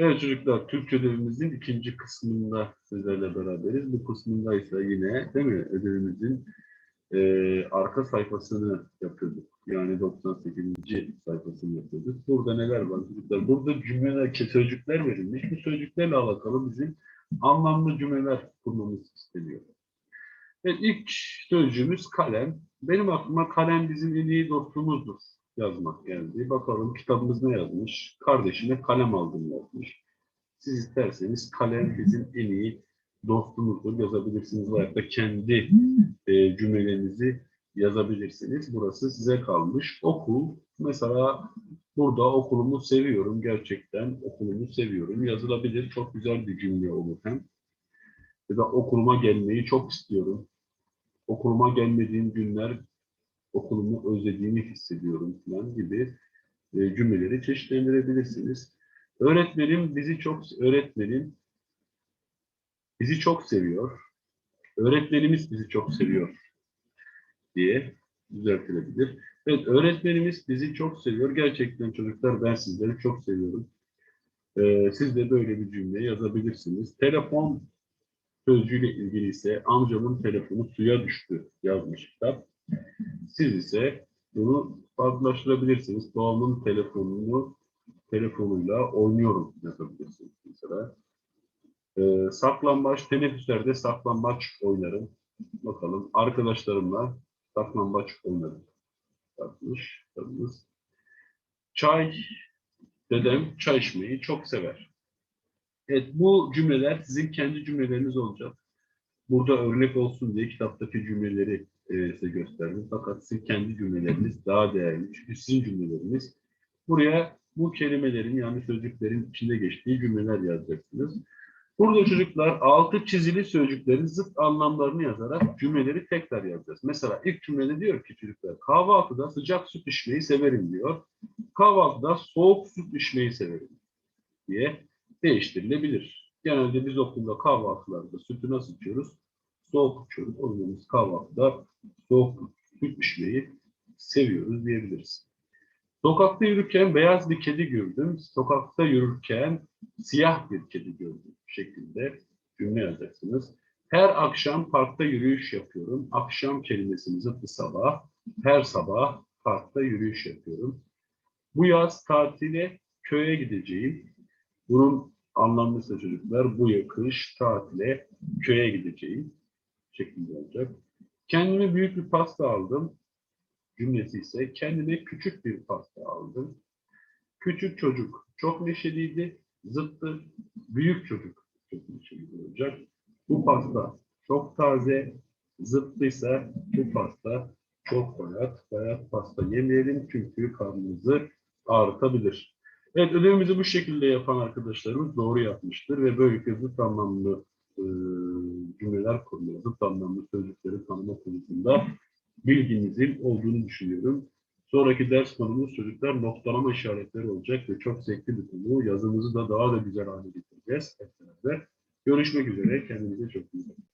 Evet çocuklar, Türkçe ödevimizin ikinci kısmında sizlerle beraberiz. Bu kısmında ise yine değil mi ödevimizin eee, arka sayfasını yapıyorduk. Yani 98. sayfasını yapıyorduk. Burada neler var çocuklar? Burada cümleler, sözcükler verilmiş. Bu sözcüklerle alakalı bizim anlamlı cümleler kurmamız isteniyor. Evet, ilk sözcüğümüz kalem. Benim aklıma kalem bizim en iyi dostumuzdur yazmak geldi. Bakalım kitabımız ne yazmış? Kardeşine kalem aldım yazmış. Siz isterseniz kalem bizim en iyi dostumuzdur yazabilirsiniz. Veyahut da kendi e, cümlelerinizi yazabilirsiniz. Burası size kalmış. Okul, mesela burada okulumu seviyorum gerçekten. Okulumu seviyorum. Yazılabilir. Çok güzel bir cümle olur hem. Ya da okuluma gelmeyi çok istiyorum. Okuluma gelmediğim günler okulumu özlediğimi hissediyorum falan gibi e, cümleleri çeşitlendirebilirsiniz. Öğretmenim bizi çok öğretmenim bizi çok seviyor. Öğretmenimiz bizi çok seviyor diye düzeltilebilir. Evet, öğretmenimiz bizi çok seviyor. Gerçekten çocuklar ben sizleri çok seviyorum. Ee, siz de böyle bir cümle yazabilirsiniz. Telefon sözcüğüyle ilgili ise amcamın telefonu suya düştü yazmış kitap. Siz ise bunu farklılaştırabilirsiniz. Babamın telefonunu telefonuyla oynuyorum yazabilirsiniz mesela. Ee, saklambaç, teneffüslerde saklambaç oynarım. Bakalım arkadaşlarımla saklambaç oynarım. Yazmış. yazmış. Çay, dedem çay içmeyi çok sever. Evet bu cümleler sizin kendi cümleleriniz olacak. Burada örnek olsun diye kitaptaki cümleleri e, size gösterdim. Fakat sizin kendi cümleleriniz daha değerli. Çünkü sizin cümleleriniz. Buraya bu kelimelerin yani sözcüklerin içinde geçtiği cümleler yazacaksınız. Burada çocuklar altı çizili sözcüklerin zıt anlamlarını yazarak cümleleri tekrar yazacağız. Mesela ilk cümlede diyor ki çocuklar kahvaltıda sıcak süt içmeyi severim diyor. Kahvaltıda soğuk süt içmeyi severim diye değiştirilebilir. Genelde biz okulda kahvaltılarda sütü nasıl içiyoruz? Soğuk içiyoruz. O yüzden biz kahvaltıda soğuk süt içmeyi seviyoruz diyebiliriz. Sokakta yürürken beyaz bir kedi gördüm. Sokakta yürürken siyah bir kedi gördüm şeklinde cümle yazacaksınız. Her akşam parkta yürüyüş yapıyorum. Akşam kelimesinin zıttı sabah. Her sabah parkta yürüyüş yapıyorum. Bu yaz tatile köye gideceğim. Bunun anlamlısı çocuklar bu kış tatile köye gideceğim şeklinde olacak. Kendime büyük bir pasta aldım. Cümlesi ise kendime küçük bir pasta aldım. Küçük çocuk çok neşeliydi. Zıttı büyük çocuk çok neşeli olacak. Bu pasta çok taze. Zıttıysa bu pasta çok bayat. Bayat pasta yemeyelim çünkü karnımızı ağrıtabilir. Evet ödevimizi bu şekilde yapan arkadaşlarımız doğru yapmıştır ve böylelikle zıt anlamlı e, cümleler kurma, zıt anlamlı sözcükleri tanıma konusunda bilginizin olduğunu düşünüyorum. Sonraki ders konumuz çocuklar noktalama işaretleri olacak ve çok zevkli bir konu. Yazımızı da daha da güzel hale getireceğiz hep. Görüşmek üzere. Kendinize çok iyi bakın.